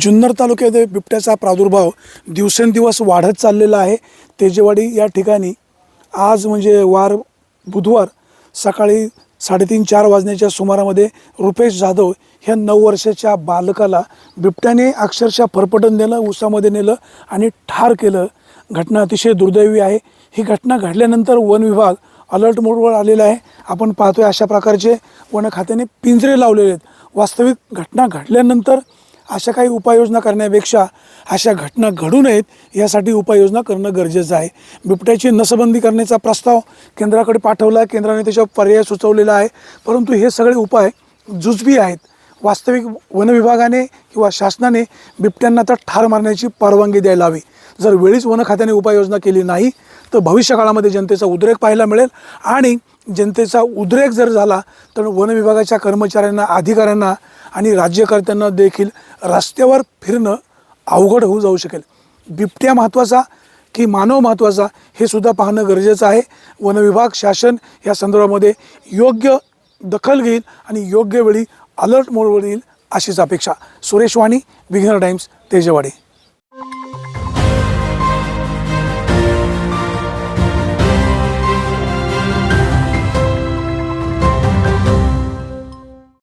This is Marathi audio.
जुन्नर तालुक्यामध्ये बिबट्याचा प्रादुर्भाव दिवसेंदिवस वाढत चाललेला आहे. तेजेवाडी या ठिकाणी आज म्हणजे वार बुधवार सकाळी साडेतीन चार वाजण्याच्या सुमारामध्ये रुपेश जाधव ह्या नऊ वर्षाच्या बालकाला बिबट्याने अक्षरशः फरफटून नेलं उसामध्ये नेलं आणि ठार केलं. घटना अतिशय दुर्दैवी आहे. ही घटना घडल्यानंतर वन विभाग अलर्ट मोडवर आलेला आहे. आपण पाहतोय अशा प्रकारचे वन खात्याने पिंजरे लावलेले आहेत. वास्तविक घटना घडल्यानंतर अशा काही उपाययोजना करण्यापेक्षा अशा घटना घडू नयेत यासाठी उपाययोजना करणं गरजेचं आहे. बिबट्याची नसबंदी करण्याचा प्रस्ताव केंद्राकडे पाठवला आहे केंद्राने त्याच्यावर पर्याय सुचवलेला आहे. परंतु हे सगळे उपाय जुजबी आहेत. वास्तविक वनविभागाने किंवा शासनाने बिबट्यांना तर ठार मारण्याची परवानगी द्यायला हवी. जर वेळीच वन खात्याने उपाययोजना केली नाही तर भविष्य काळामध्ये जनतेचा उद्रेक पाहायला मिळेल आणि जनतेचा उद्रेक जर झाला तर वन विभागाच्या कर्मचाऱ्यांना अधिकाऱ्यांना आणि राज्यकर्त्यांना देखील रस्त्यावर फिरणं अवघड होऊ जाऊ शकेल. बिबट्या महत्त्वाचा की मानव महत्त्वाचा हे सुद्धा पाहणं गरजेचं आहे. वन विभाग शासन या संदर्भामध्ये योग्य दखल घेईल आणि योग्य वेळी अलर्ट मोडवर येईल अशीच अपेक्षा. सुरेश वाणी विघ्नर टाइम्स तेजवाडी.